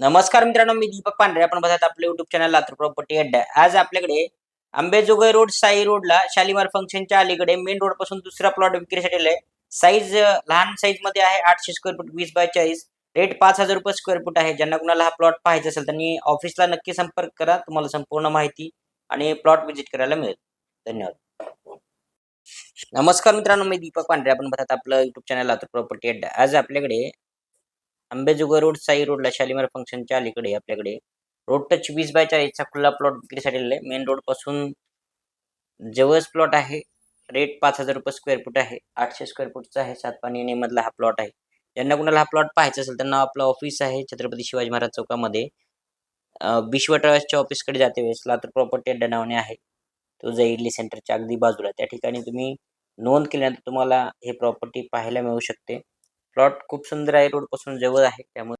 नमस्कार मित्रांनो मी दीपक पांढरे. आपण बघत आपलं युट्यूब चॅनल लातूर प्रॉपर्टी अड्डा. आज आपल्याकडे आंबेजोगाई रोड साई रोडला शालिमार फंक्शनच्या अलीकडे मेन रोडपासून दुसरा प्लॉट विक्रीसाठी आलाय साईज लहान साईजमध्ये आहे आठशे स्क्वेअर फूट वीस बाय चाळीस. रेट पाच हजार रुपये स्क्वेअर फूट आहे. ज्यांना कुणाला हा प्लॉट पाहायचा असेल त्यांनी ऑफिसला नक्की संपर्क करा. तुम्हाला संपूर्ण माहिती आणि प्लॉट व्हिजिट करायला मिळेल. धन्यवाद. नमस्कार मित्रांनो मी दीपक पांढरे. आपण बघत आपलं युट्यूब चॅनल लातूर प्रॉपर्टी अड्डा. आज आपल्याकडे आंबेजोगाई रोड साई रोडला शालिमार फंक्शनच्या अलीकडे आपल्याकडे. रोड टच वीस बाय चाळीसचा खुला प्लॉट विक्रीसाठी आहे. मेन रोडपासून जवळच प्लॉट आहे. रेट पाच हजार रुपये स्क्वेअर फूट आहे. आठशे स्क्वेअर फूटचा आहे. सात पाणी मधला हा प्लॉट आहे. ज्यांना कुणाला हा प्लॉट पाहायचा असेल त्यांना आपलं ऑफिस आहे छत्रपती शिवाजी महाराज चौकामध्ये. बिश्वट्रावसच्या ऑफिसकडे जाते वेळेस. लातूर प्रॉपर्टी अड्डा नावाने आहे. तो इडली सेंटरच्या अगदी बाजूला त्या ठिकाणी तुम्ही नोंद केल्यानंतर तुम्हाला हे प्रॉपर्टी पाहायला मिळू शकते. प्लॉट खूप सुंदर आहे रोडपासून जवळ आहे त्यामुळे